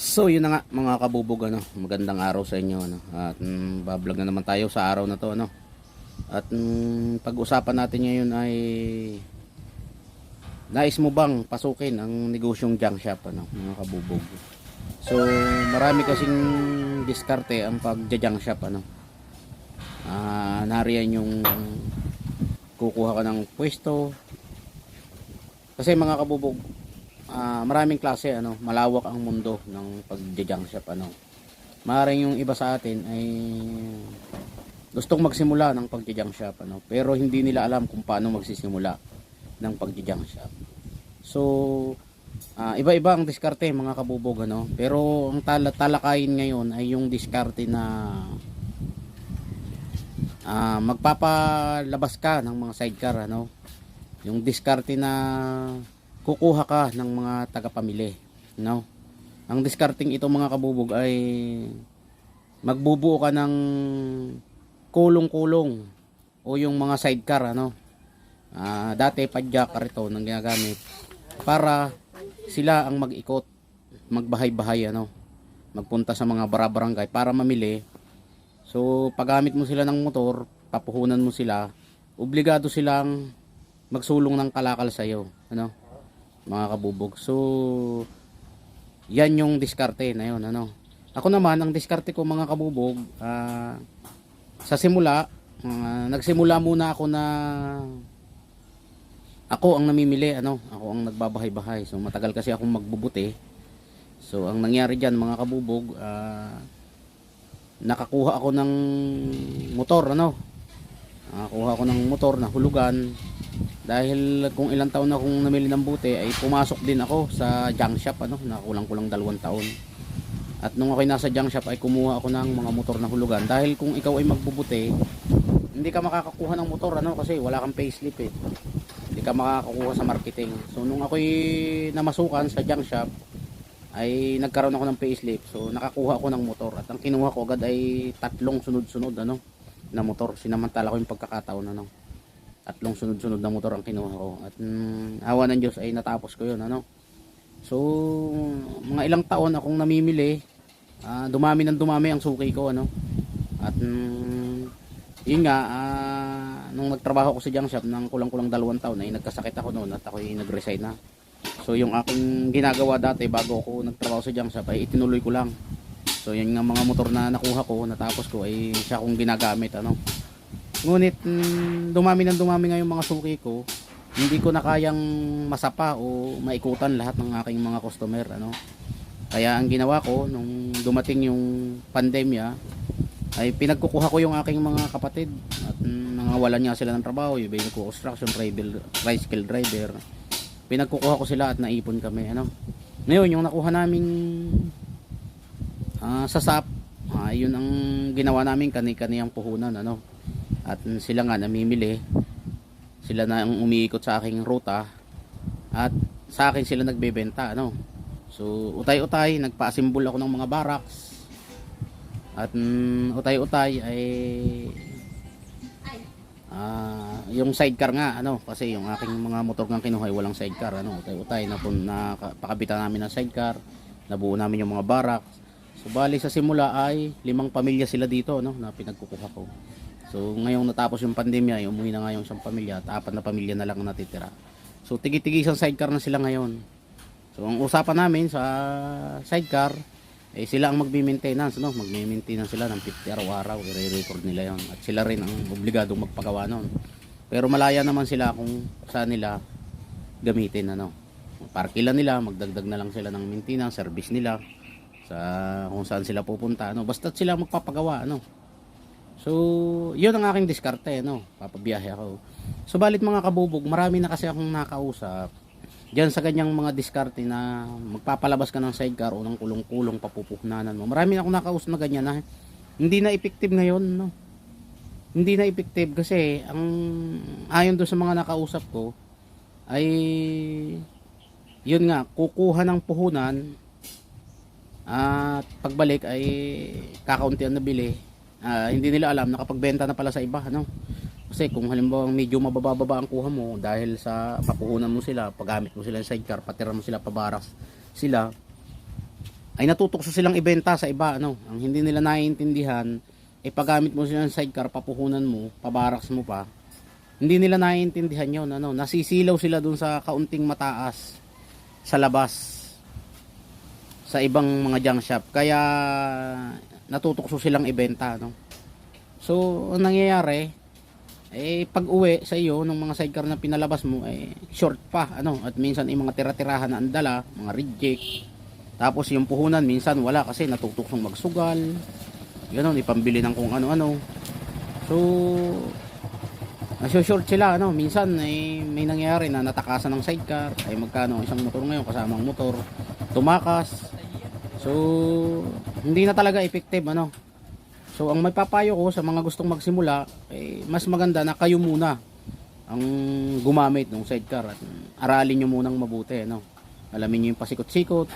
So yun na nga mga kabubog ano, magandang araw sa inyo ano. At mm, bablog na naman tayo sa araw na to ano. At mm, pag-usapan natin ngayon ay nais mo bang pasukin ang negosyong junk shop ano, mga kabubog. So marami kasing diskarte ang pagja-junk shop ano. Ah, nariyan yung kukuha ka ng pwesto. Kasi mga kabubog, ah, maraming klase ano, malawak ang mundo ng pagja-junk shop ano. Maaaring yung iba sa atin ay gustong magsimula ng pagja-junk shop ano, pero hindi nila alam kung paano magsisimula ng pagja-junk shop. So, ah, iba-iba ang diskarte mga kabubog ano, pero ang tala talakayin ngayon ay yung diskarte na ah, magpapalabas ka ng mga sidecar ano. Yung diskarte na kukuha ka ng mga tagapamili, no? Ang discarding ito mga kabubog ay magbubuo ka ng kulong-kulong o yung mga sidecar ano. Ah, dati padjakar ito nang ginagamit para sila ang mag-ikot, magbahay-bahay ano, magpunta sa mga barabarangay para mamili. So, paggamit mo sila ng motor, papuhunan mo sila, obligado silang magsulong ng kalakal sa iyo, ano? Mga kabubog. So, yan yung diskarte na yun, ano? Ako naman, ang diskarte ko mga kabubog, ah, sa simula, ah, nagsimula muna ako na ako ang namimili, ano? Ako ang nagbabahay-bahay. So, matagal kasi akong magbubuti. So, ang nangyari dyan, mga kabubog, ah, nakakuha ako ng motor, ano? Nakakuha ako ng motor na hulugan. Dahil kung ilang taon na akong namili ng buti, ay pumasok din ako sa junk shop, ano? Nakakulang-kulang dalawang taon. At nung ako'y nasa junk shop, ay kumuha ako ng mga motor na hulugan. Dahil kung ikaw ay magbubuti, hindi ka makakakuha ng motor, ano? Kasi wala kang payslip, eh hindi ka makakakuha sa marketing. So nung ako'y namasukan sa junk shop ay nagkaroon ako ng payslip. So nakakuha ako ng motor at ang kinuha ko agad ay tatlong sunod-sunod ano na motor. Sinamantala ko yung pagkakataon ano. Tatlong sunod-sunod na motor ang kinuha ko. At mm, awa ng Diyos ay natapos ko 'yun ano. So mga ilang taon akong namimili. ah, dumami ng dumami ang suki ko ano. At mm, yun nga ah, nung nagtrabaho ko sa junk shop ng kulang-kulang dalawang taon ay nagkasakit ako noon at ako ay nag-resign na. So yung aking ginagawa dati bago ako nagtrabaho sa junk shop ay itinuloy ko lang. So yun nga mga motor na nakuha ko, natapos ko ay siya kong ginagamit ano. Ngunit mm, dumami ng dumami nga yung mga suki ko, hindi ko na kayang masapa o maikutan lahat ng aking mga customer ano. Kaya ang ginawa ko nung dumating yung pandemya ay pinagkukuha ko yung aking mga kapatid at mm, nangawalan nga sila ng trabaho yung iba yung construction driver, tricycle driver pinagkukuha ko sila at naipon kami ano ngayon yung nakuha naming ah, sasap ah, yun ang ginawa namin kani-kaniyang puhunan ano. At sila nga namimili. Sila na ang umiikot sa aking ruta. At sa akin sila nagbebenta ano. So utay-utay nagpa-assemble ako ng mga barracks. At mm, utay-utay ay ah, yung sidecar nga ano. Kasi yung aking mga motor nga kinuha ay walang sidecar ano. Utay-utay na, pun- na ka- pakabitan namin ng sidecar. Nabuo namin yung mga barracks so bali sa simula ay limang pamilya sila dito no na pinagkukuha ko. So ngayong natapos yung pandemya umuwi na nga yung isang pamilya at apat na pamilya na lang ang natitira. So tigi-tigi isang sidecar na sila ngayon. So ang usapan namin sa sidecar eh sila ang magbi-maintenance no? Magme-maintenance sila ng 50 araw-araw i-record nila yon at sila rin ang obligadong magpagawa noon pero malaya naman sila kung saan nila gamitin ano. Parkila nila magdagdag na lang sila ng maintenance service nila sa kung saan sila pupunta ano basta sila magpapagawa ano so yun ang aking diskarte no papabiyahe ako so balit mga kabubog marami na kasi akong nakausap Diyan sa ganyang mga diskarte na magpapalabas ka ng sidecar o ng kulong-kulong papupuhnanan mo. Marami na akong nakausap na ganyan na hindi na effective ngayon, no. Hindi na effective kasi ang ayon doon sa mga nakausap ko ay yun nga, kukuha ng puhunan at pagbalik ay kakaunti ang nabili. Ah, hindi nila alam nakapagbenta na pala sa iba, no. Kasi kung halimbawa medyo mabababa ang kuha mo dahil sa papuhunan mo sila, paggamit mo sila ng sidecar, patira mo sila pabaras sila, ay natutokso silang ibenta sa iba ano ang hindi nila naiintindihan eh paggamit mo sila ng sidecar papuhunan mo pabaraks mo pa hindi nila naiintindihan yon ano nasisilaw sila dun sa kaunting mataas sa labas sa ibang mga junk shop. Kaya natutokso silang ibenta no? So ang nangyayari eh pag uwi sa iyo ng mga sidecar na pinalabas mo eh short pa ano? At minsan ay mga tira-tirahan na andala mga reject. Tapos yung puhunan minsan wala kasi natutuksong magsugal. Ganun ipambili ng kung ano-ano. So short sila ano? Minsan eh, may nangyayari na natakasan ng sidecar. Ay magkano ang isang motor ngayon? Kasamang motor. Tumakas so hindi na talaga effective ano. So ang may papayo ko sa mga gustong magsimula eh, mas maganda na kayo muna ang gumamit ng sidecar at aralin nyo munang mabuti no alamin nyo yung pasikot-sikot.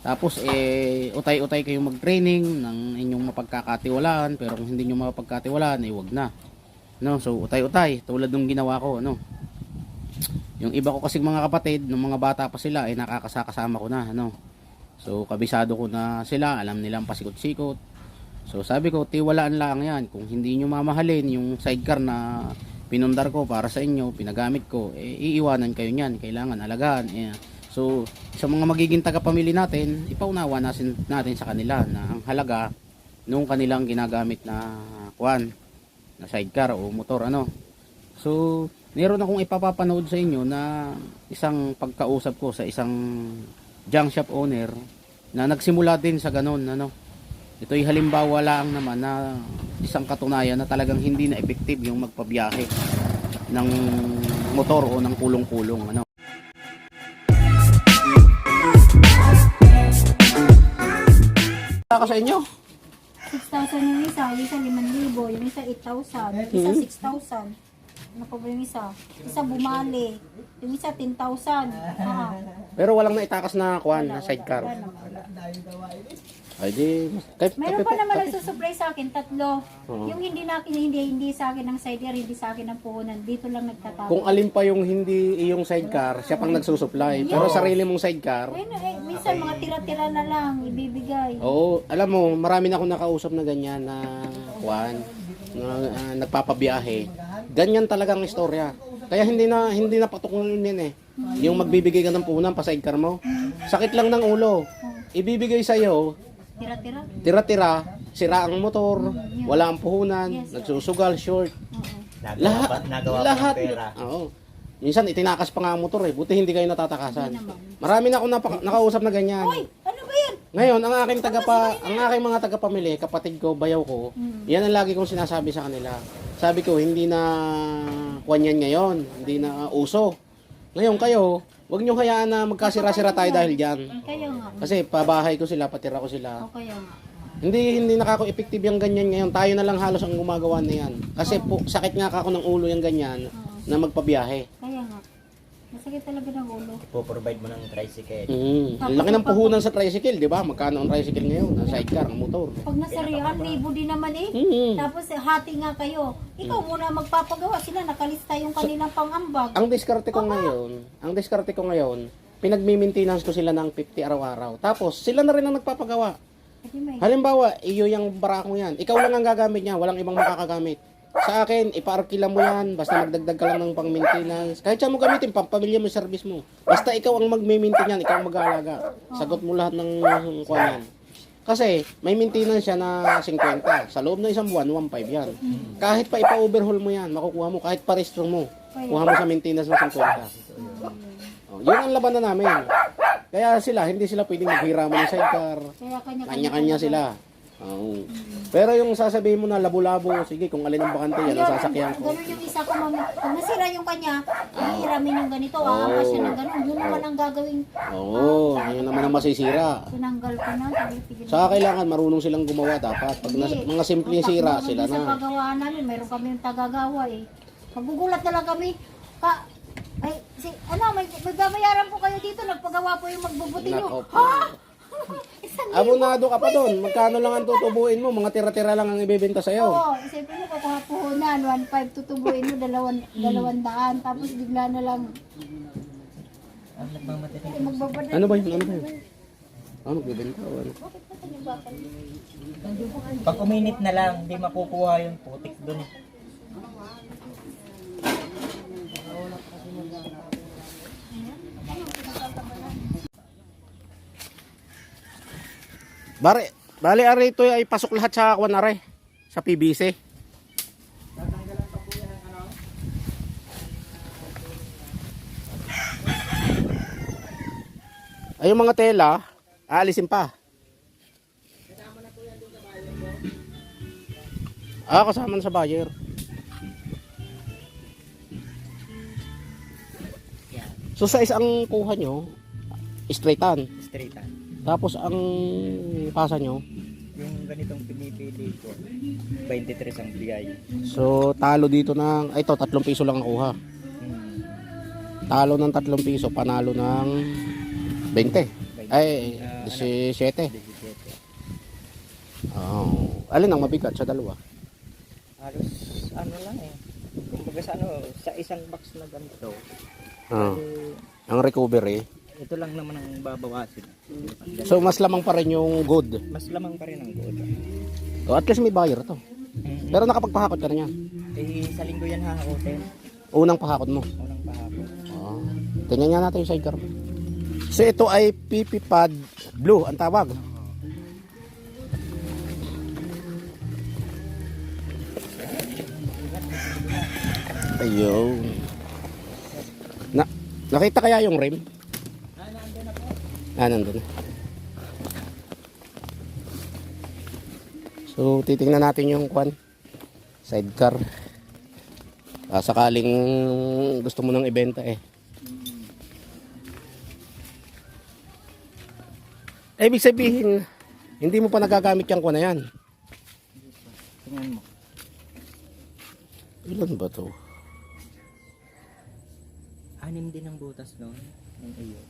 Tapos eh utay-utay kayong mag-training ng inyong mapagkakatiwalaan pero kung hindi nyo mapagkatiwalaan eh wag na. No? So utay-utay tulad ng ginawa ko no yung iba ko kasing mga kapatid ng mga bata pa sila ay nakakasakasama ko na ano so kabisado ko na sila alam nilang pasikot-sikot. So sabi ko tiwalaan lang yan. Kung hindi nyo mamahalin yung sidecar na pinundar ko para sa inyo pinagamit ko eh, iiwanan kayo niyan. Kailangan alagaan. Eh, so sa mga magiging tagapamili natin ipaunawa natin, natin sa kanila na ang halaga nung kanilang ginagamit na kwan na sidecar o motor ano. So meron akong ipapapanood sa inyo na isang pagkausap ko sa isang junk shop owner na nagsimula din sa ganon ano. Ito'y halimbawa lang naman na isang katunayan na talagang hindi na effective yung magpabiyahe ng motor o ng kulong-kulong ano. Ako sa inyo. 6,000 yung isa, yung isa 5,000, yung isa 8,000, yung isa 6,000. Ano pa ba yung isa? Isa bumali. Yung isa 10,000. Ah, pero walang naitakas na kwan na sidecar wala naman. ay di kahit Meron kape pa naman nagsusupply sa akin, tatlo. Oo. Yung hindi na akin, hindi, hindi sa akin ng side air, hindi sa akin ng puhunan. Dito lang nagtatapos. kung alin pa yung hindi iyong sidecar, siya pang nagsusupply. Pero sarili mong sidecar, Ayun, eh, minsan mga tira-tira na lang, ibibigay. oo, alam mo, marami na akong nakausap na ganyan na kwan, na ah, nagpapabiyahe. Ganyan talaga ang istorya. Kaya hindi na hindi na patukulan din eh. Yung magbibigay ka ng puhunan pa sidecar mo. Sakit lang ng ulo. Ibibigay sa iyo, Tira-tira? tira-tira, sira ang motor, wala ang puhunan, nagsusugal, short. Oo. Lahat, Nagawa pa, nagawa lahat. ng pera. Oo. Minsan itinakas pa nga ang motor eh. Buti hindi kayo natatakasan. Marami na akong napa- nakausap na ganyan. Uy, ano ba yan? Ngayon, ang aking tagapa, ang aking mga tagapamili, kapatid ko, bayaw ko, yan ang lagi kong sinasabi sa kanila. Sabi ko, hindi na kwan yan ngayon, hindi na uh, uso. Ngayon kayo, wag niyo hayaan na magkasira-sira tayo dahil diyan. Kaya nga. Kasi pabahay ko sila, patira ko sila. O kaya nga. Hindi hindi nakako-effective yung ganyan ngayon. Tayo na lang halos ang gumagawa na yan. Kasi po, sakit nga ako ng ulo yung ganyan na magpabiyahe. Kaya nga. Masakit talaga ng ulo. Ipoprovide mo ng tricycle. Mm. Ang laki ng puhunan sa tricycle, di ba? Magkano ang tricycle ngayon? Ang sidecar, ang motor. Pag nasarihan, libo din naman eh. Mm. Tapos eh, hati nga kayo. Ikaw muna magpapagawa. Sila nakalista yung kanilang pangambag. Ang diskarte ko ngayon, ang diskarte ko ngayon, pinagmi-maintenance ko sila ng 50 araw-araw. Tapos, sila na rin ang nagpapagawa. Halimbawa, iyo yung barako yan. Ikaw lang ang gagamit niya, walang ibang makakagamit. Sa akin, ipaarkila mo yan, basta magdagdag ka lang ng pang-maintenance. Kahit saan mo gamitin, pampamilya mo yung service mo. Basta ikaw ang mag-maintain yan, ikaw ang mag-aalaga. Sagot mo lahat ng kuwan yan. Kasi, may maintenance siya na 50. Sa loob ng isang buwan, 1.5 yan. Kahit pa ipa-overhaul mo yan, makukuha mo. Kahit pa restore mo, kuha mo sa maintenance mo 50. Oh, yun ang labanan namin. Kaya sila, hindi sila pwedeng maghiraman ng sidecar. Kanya-kanya sila. Oo. Pero yung sasabihin mo na labo-labo, sige, kung alin ang bakante, yan ang sasakyan ko. Ganun yung isa ko, mami. Pag nasira yung kanya, hihiramin yung ganito, aampas siya ng ganun. Yun naman ang gagawin. Oo, yun naman ang masisira. Tinanggal ko na. Sabi, pigil Saka kailangan marunong silang gumawa dapat. Pag nas- Hindi. mga simpleng sira, Pag- sila Sa na. paggawaan namin, mayroon kami yung tagagawa eh. Magugulat na lang kami. Ka, ay, si, ano, may, may babayaran po kayo dito, nagpagawa po yung magbubuti nyo. Nako po. Abonado ka pa doon. Magkano lang ang tutubuin mo? Mga tira-tira lang ang ibebenta sa'yo. Oo, isipin mo, kukuha puhunan, 1.5 tutubuin mo, dalawan, dalawang daan, tapos bigla na lang, magbabalik. Ano ba yun? Ano ba yun? O ano? Yung bakal? Pag uminit na lang, hindi makukuha yung putik dun. Bari, bali ari ito ay pasok lahat sa kwan are, sa PVC. Ay yung mga tela, aalisin pa. Ah, kasama na sa buyer. So sa isang kuha nyo, straightan. straight ah. Tapos ang pasa nyo, Yung ganitong pinipili ko, 23 ang bigay. so talo dito ng, ay ito, tatlong piso lang ang kuha. Hmm. Talo ng tatlong piso, panalo ng 20. Ay, Ah, 17. 17. Oh. Alin ang mabigat sa dalawa? Halos ano lang eh. Kumbaga sa ano, sa isang box na ganito, Ah. eh, Ang recovery. Ito lang naman ang babawasin. So mas lamang pa rin yung good. Mas lamang pa rin ang gold. O at least may buyer to. Mm. Pero nakapagpahakot ka na yan. Eh, sa linggo yan hahakotin. Unang pahakot mo. Unang pahapon. Oh. Tingnan nga natin yung sidecar. So ito ay PP pad blue ang tawag. Ayun. Na, nakita kaya yung rim? Ah, nandun na. So, titingnan natin yung kwan. Sidecar. Ah, sakaling gusto mo nang ibenta eh. Eh, Ibig sabihin, hindi mo pa nagagamit yung kwan na yan. Tingnan mo. Ilan ba to? Anim din ang butas noon. Ng iyo.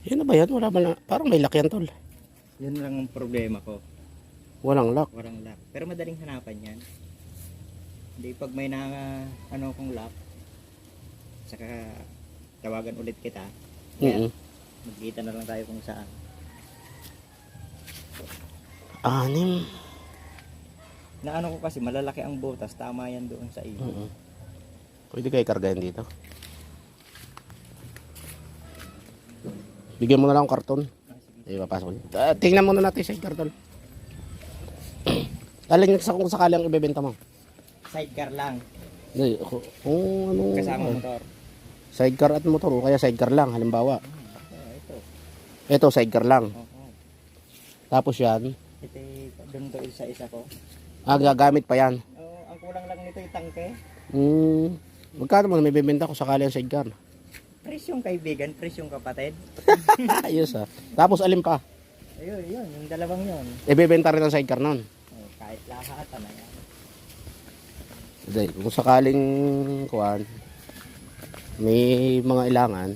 Yan na ba yan? Wala ba na? Parang may lakyan tol. Yun lang ang problema ko. Walang lock. Walang lock. Pero madaling hanapan yan. Hindi pag may na ano kong lock, saka tawagan ulit kita. Mm Magkita na lang tayo kung saan. Anim. Na ano ko kasi malalaki ang butas, tama yan doon sa iyo. Mm Pwede kayo kargayan dito. Bigyan mo na lang ng karton. Ah. Ay, papasok ko. Ah, tingnan muna natin sa karton. Alin sa kung sakali ang ibebenta mo? Sidecar lang, Hindi, kung kung ano. kasama motor. Sidecar at motor o kaya sidecar lang halimbawa. Oh, ito. Ito sidecar lang. Oo. Oh, Tapos yan, Ito doon to isa-isa ko. ah, gagamit pa yan. Oh, ang kulang lang nito yung tangke. Hmm. Magkano mo na may bibenta ko sakali ang sidecar? Presyong kaibigan, presyong kapatid. Ayos ah. Tapos alin pa? Ayun, yun, yung dalawang yun. Ibebenta rin ang sidecar nun. Oh, kahit lahat, ano yan. Hindi, kung sakaling kuan may mga ilangan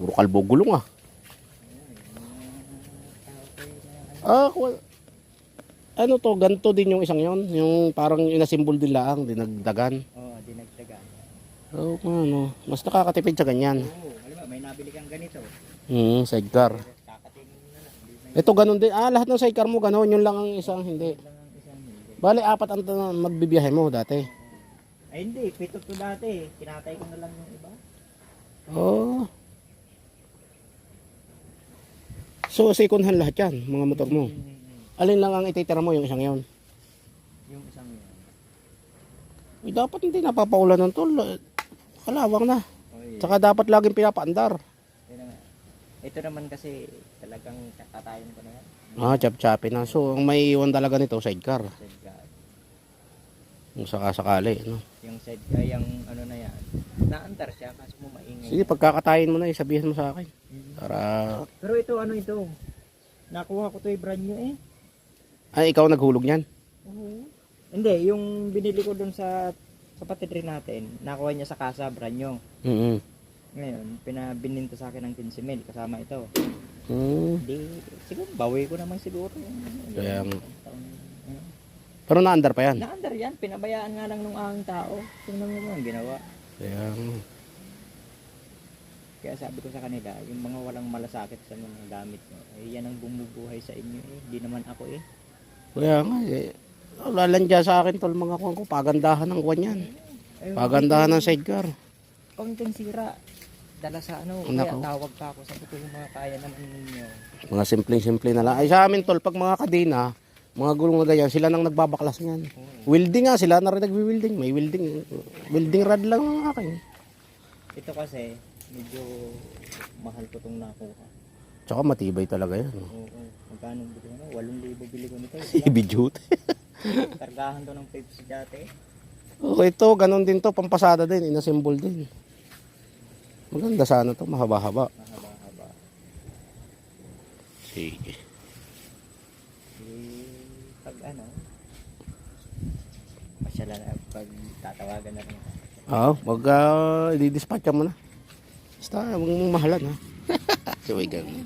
puro kalbo gulong ah ah kuwan- ano to ganto din yung isang yon yung parang inasimbol din oh, dinagdagan. Oh ano mas nakakatipid sa ganyan Oo, alam may nabili kang ganito. hmm sidecar ito ganun din ah lahat ng sidecar mo ganun yun lang ang isang hindi bali apat ang magbibiyahe mo dati Ay hindi, pito to dati. Kinatay ko na lang yung iba. Oh. So, second hand lahat yan, mga motor mo. Alin lang ang ititira mo yung isang yon? Yung isang yun. Eh, dapat hindi napapaulan ng tol. Eh, Kalawang na. Oy, Tsaka dapat laging pinapaandar. Ito naman kasi talagang katatayin ko na yan. Ah, chap-chapi na. So, ang may iwan talaga nito, sidecar. Sidecar. Kung sakasakali. No? Yung sidecar, yung ano na yan. Naandar siya kasi mo maingay. Sige, pagkakatayin mo na, isabihin mo sa akin. Para, Pero ito, ano ito? Nakuha ko to yung brand new eh. ay, ikaw naghulog niyan. Oo. Hindi, yung binili ko dun sa kapatid rin natin, nakuha niya sa kasa, brand new. Mm Ngayon, pinabininto sa akin ng 15 mil, kasama ito. Hmm. Di, siguro, bawi ko naman siguro. Kaya ano. Pero naandar pa yan. Naandar yan, pinabayaan nga lang nung ang tao. Tingnan mo mo ang ginawa. Kaya, Kaya sabi ko sa kanila, yung mga walang malasakit sa mga gamit nyo, eh, yan ang bumubuhay sa inyo eh. Hindi naman ako eh. Kaya nga eh. Lalandya sa akin tol mga kuwan ko. Pagandahan ng kuwan yan. Pagandahan ng sidecar. Konting sira. Dala sa ano, Nako. kaya tawag pa ako. Sabi ko yung mga kaya naman ninyo. Mga simpleng-simple na lang. Ay sa amin tol, pag mga kadena, mga gulong na ganyan, sila nang nagbabaklas niyan. Welding nga, sila na rin nagwi-welding. May welding. Welding rod lang ang akin. Ito kasi, medyo mahal ko itong nakuha. Tsaka matibay talaga yan. Oo, oo. magkano bili ko na? 8,000 bili ko nito. Heavy duty. Kargahan to ng Pepsi dati. Oh, ito, ganun din to, pampasada din, inassemble din. Maganda sana to, mahaba-haba. Mahaba-haba. Sige. Eh, pag ano, masya na pag tatawagan na rin. Oo, wag uh, i-dispatch mo na. Basta, huwag mong mahalan ha. so, wait, ganun.